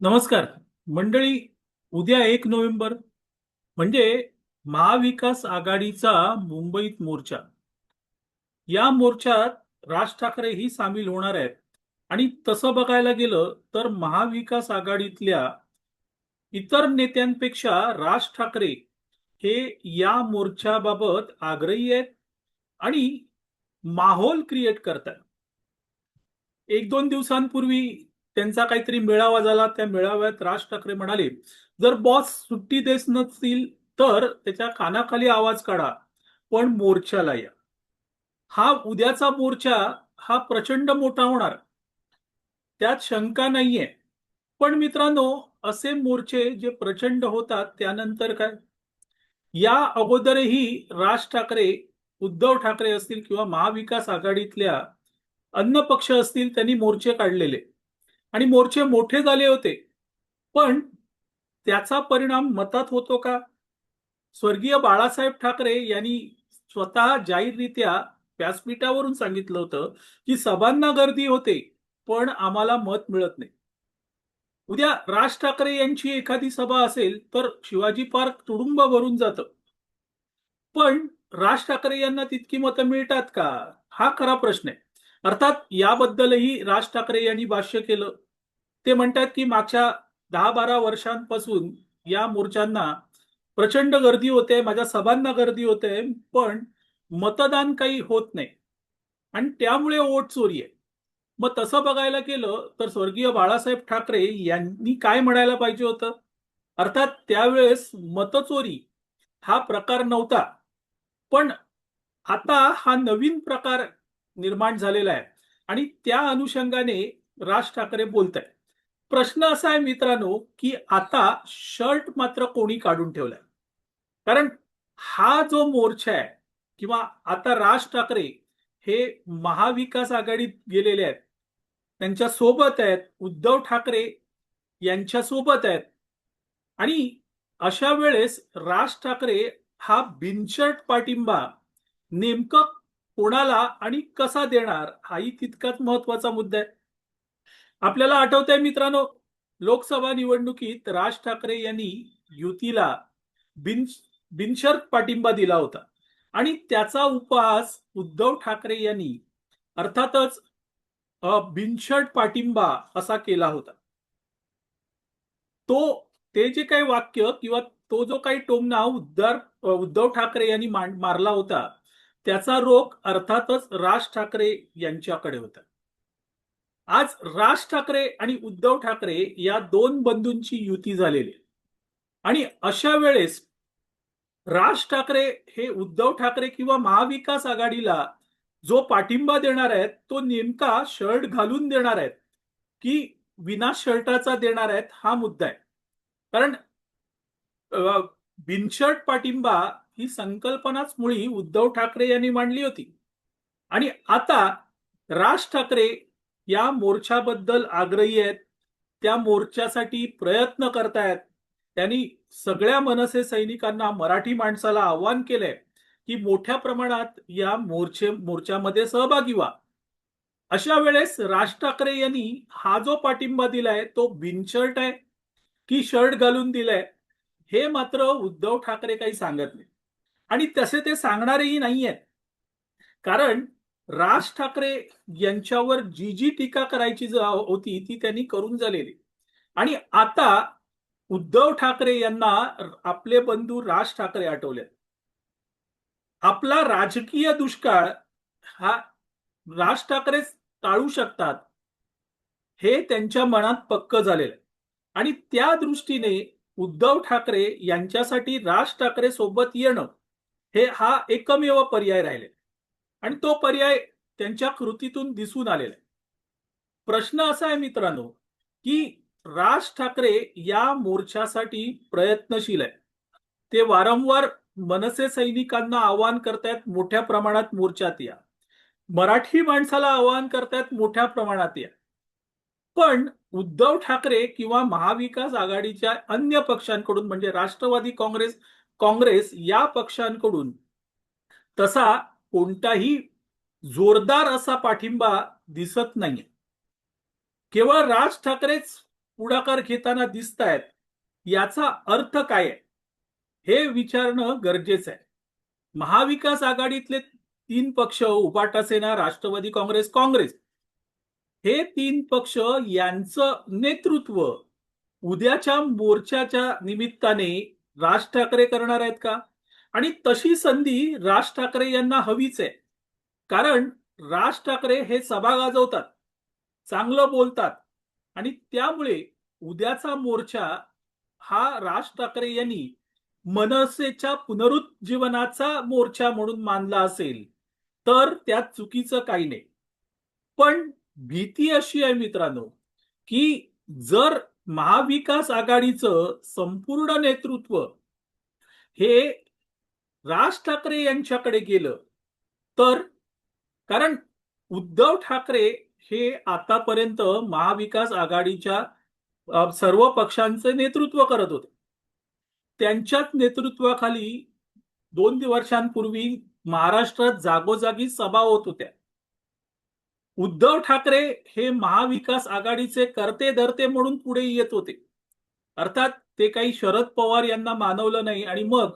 नमस्कार. मंडळी उद्या एक नोव्हेंबर म्हणजे महाविकास आघाडीचा मुंबईत मोर्चा. या मोर्चात राज ठाकरे ही सामील होणार आहेत. आणि तसं बघायला गेलं तर महाविकास आघाडीतल्या इतर नेत्यांपेक्षा राज ठाकरे हे या मोर्चाबाबत आग्रही आहेत आणि माहोल क्रिएट करतात एक दोन दिवसांपूर्वी त्यांचा काहीतरी मेळावा झाला त्या मेळाव्यात राज ठाकरे म्हणाले जर बॉस सुट्टी देत नसतील तर त्याच्या कानाखाली आवाज काढा पण मोर्चाला या. हा उद्याचा मोर्चा हा प्रचंड मोठा होणार. त्यात शंका नाहीये. पण मित्रांनो असे मोर्चे जे प्रचंड होतात त्यानंतर काय? या अगोदरही राज ठाकरे उद्धव ठाकरे असतील किंवा महाविकास आघाडीतल्या अन्य पक्ष असतील त्यांनी मोर्चे काढलेले. आणि मोर्चे मोठे झाले होते. पण त्याचा परिणाम मतात होतो का? स्वर्गीय बाळासाहेब ठाकरे यांनी स्वतः जाहीररित्या व्यासपीठावरून सांगितलं होतं की सभांना गर्दी होते पण आम्हाला मत मिळत नाही. उद्या राज ठाकरे यांची एखादी सभा असेल तर शिवाजी पार्क तुडुंब भरून जात. पण राज ठाकरे यांना तितकी मतं मिळतात का? हा खरा प्रश्न आहे. अर्थात याबद्दलही राज ठाकरे यांनी भाष्य केलं. ते म्हणतात की मागच्या दहा बारा वर्षांपासून या मोर्चांना प्रचंड गर्दी होते माझ्या सभांना गर्दी होते पण मतदान काही होत नाही. आणि त्यामुळे वोट चोरी आहे. मग तसं बघायला गेलं तर स्वर्गीय बाळासाहेब ठाकरे यांनी काय म्हणायला पाहिजे होतं? अर्थात त्यावेळेस मतचोरी हा प्रकार नव्हता. पण आता हा नवीन प्रकार निर्माण झालेला आहे. आणि त्या अनुषंगाने राज ठाकरे बोलत आहेत प्रश्न असा आहे मित्रांनो की आता शर्ट मात्र कोणी काढून ठेवलाय. कारण हा जो मोर्चा आहे किंवा आता राज ठाकरे हे महाविकास आघाडीत गेलेले आहेत त्यांच्यासोबत आहेत उद्धव ठाकरे यांच्या सोबत आहेत. आणि अशा वेळेस राज ठाकरे हा बिनशर्ट पाठिंबा नेमकं कोणाला आणि कसा देणार हाही तितकाच महत्त्वाचा मुद्दा आहे. आपल्याला आठवत आहे मित्रांनो लोकसभा निवडणुकीत राज ठाकरे यांनी युतीला बिन बिनशर्त पाठिंबा दिला होता. आणि त्याचा उपहास उद्धव ठाकरे यांनी अर्थातच बिनशर्ट पाठिंबा असा केला होता. तो ते जे काही वाक्य किंवा तो जो काही टोमणा उद्धार उद्धव ठाकरे यांनी मारला होता त्याचा रोख अर्थातच राज ठाकरे यांच्याकडे होता. आज राज ठाकरे आणि उद्धव ठाकरे या दोन बंधूंची युती झालेली आणि अशा वेळेस राज ठाकरे हे उद्धव ठाकरे किंवा महाविकास आघाडीला जो पाठिंबा देणार आहेत तो नेमका शर्ट घालून देणार आहेत की विना शर्टाचा देणार आहेत हा मुद्दा आहे. कारण बिनशर्ट पाठिंबा ही संकल्पनाच मुळी उद्धव ठाकरे यांनी मांडली होती. आणि आता राज ठाकरे या मोर्चाबद्दल आग्रही आहेत त्या मोर्चासाठी प्रयत्न करतायत. त्यांनी सगळ्या मनसे सैनिकांना मराठी माणसाला आव्हान केलंय की मोठ्या प्रमाणात या मोर्चे मोर्चामध्ये सहभागी व्हा. अशा वेळेस राज ठाकरे यांनी हा जो पाठिंबा दिलाय तो बिनशर्ट आहे की शर्ट घालून दिलाय हे मात्र उद्धव ठाकरे काही सांगत नाही आणि तसे ते सांगणारेही नाही आहेत कारण राज ठाकरे यांच्यावर जी जी टीका करायची होती ती त्यांनी करून झालेली. आणि आता उद्धव ठाकरे यांना आपले बंधू राज ठाकरे आठवले आपला राजकीय दुष्काळ हा राज ठाकरे टाळू शकतात हे त्यांच्या मनात पक्क झालेलं. आणि त्या दृष्टीने उद्धव ठाकरे यांच्यासाठी राज ठाकरे सोबत येणं हे हा एकमेव पर्याय राहिले. आणि तो पर्याय त्यांच्या कृतीतून दिसून आलेला आहे. प्रश्न असा आहे मित्रांनो की राज ठाकरे या मोर्चासाठी प्रयत्नशील आहे ते वारंवार मनसे सैनिकांना आवाहन करतायत मोठ्या प्रमाणात मोर्चात या. मराठी माणसाला आवाहन करतायत मोठ्या प्रमाणात या. पण उद्धव ठाकरे किंवा महाविकास आघाडीच्या अन्य पक्षांकडून म्हणजे राष्ट्रवादी काँग्रेस काँग्रेस या पक्षांकडून तसा कोणताही जोरदार असा पाठिंबा दिसत नाहीये. केवळ राज ठाकरेच पुढाकार घेताना दिसत आहेत याचा अर्थ काय आहे? हे विचारणं गरजेचं आहे. महाविकास आघाडीतले तीन पक्ष उपाटा सेना राष्ट्रवादी काँग्रेस काँग्रेस हे तीन पक्ष यांचं नेतृत्व उद्याच्या मोर्चाच्या निमित्ताने राज ठाकरे करणार आहेत का? आणि तशी संधी राज ठाकरे यांना हवीच आहे. कारण राज ठाकरे हे सभा गाजवतात चांगलं बोलतात आणि त्यामुळे उद्याचा मोर्चा हा राज ठाकरे यांनी मनसेच्या पुनरुज्जीवनाचा मोर्चा म्हणून मानला असेल तर त्यात चुकीचं काही नाही. पण भीती अशी आहे मित्रांनो की जर महाविकास आघाडीचं संपूर्ण नेतृत्व हे राज ठाकरे यांच्याकडे गेलं तर कारण उद्धव ठाकरे हे आतापर्यंत महाविकास आघाडीच्या सर्व पक्षांचे नेतृत्व करत होते. त्यांच्याच नेतृत्वाखाली दोन वर्षांपूर्वी महाराष्ट्रात जागोजागी सभा होत होत्या. उद्धव ठाकरे हे महाविकास आघाडीचे करते धरते म्हणून पुढे येत होते. अर्थात ते काही शरद पवार यांना मानवलं नाही आणि मग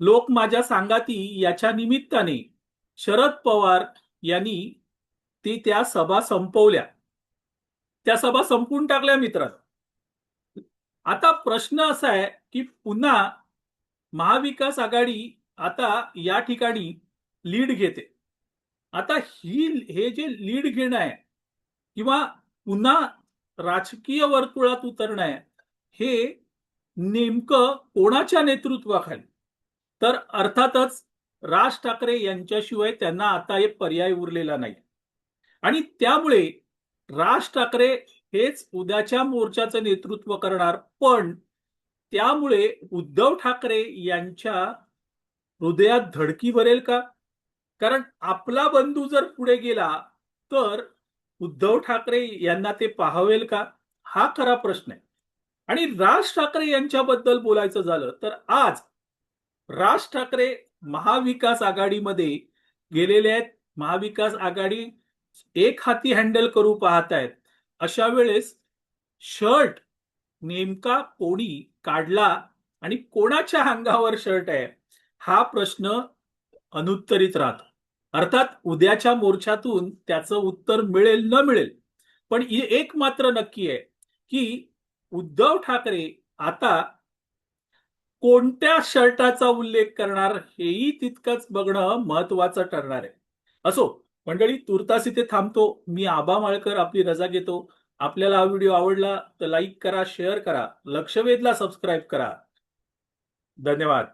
लोक माझ्या सांगाती याच्या निमित्ताने. शरद पवार यांनी ती त्या सभा संपवल्या. त्या सभा संपून टाकल्या मित्र आता प्रश्न असा आहे की पुन्हा महाविकास आघाडी आता या ठिकाणी लीड घेते. आता ही हे जे लीड घेणं आहे किंवा पुन्हा राजकीय वर्तुळात उतरणं आहे हे नेमकं कोणाच्या नेतृत्वाखाली? तर अर्थातच राज ठाकरे यांच्याशिवाय त्यांना आता एक पर्याय उरलेला नाही. आणि त्यामुळे राज ठाकरे हेच उद्याच्या मोर्चाचं नेतृत्व करणार पण त्यामुळे उद्धव ठाकरे यांच्या हृदयात धडकी भरेल का? कारण आपला बंधू जर पुढे गेला तर उद्धव ठाकरे यांना ते पाहावेल का? हा खरा प्रश्न आहे. आणि राज ठाकरे यांच्याबद्दल बोलायचं झालं तर आज राज ठाकरे महाविकास आघाडीमध्ये गेलेले आहेत. महाविकास आघाडी एक हाती हँडल करू पाहत आहेत. अशा वेळेस शर्ट नेमका कोणी काढला आणि कोणाच्या अंगावर शर्ट आहे? हा प्रश्न अनुत्तरित राहतो. अर्थात उद्याच्या मोर्चातून त्याचं उत्तर मिळेल न मिळेल. पण एक मात्र नक्की आहे की उद्धव ठाकरे आता कोणत्या शर्टाचा उल्लेख करणार हेही तितकंच बघणं महत्वाचं ठरणार आहे. असो मंडळी तुर्तास इथे थांबतो. मी आबा माळकर आपली रजा घेतो. आपल्याला हा व्हिडिओ आवडला तर लाईक करा शेअर करा लक्षवेधला सबस्क्राईब करा. धन्यवाद.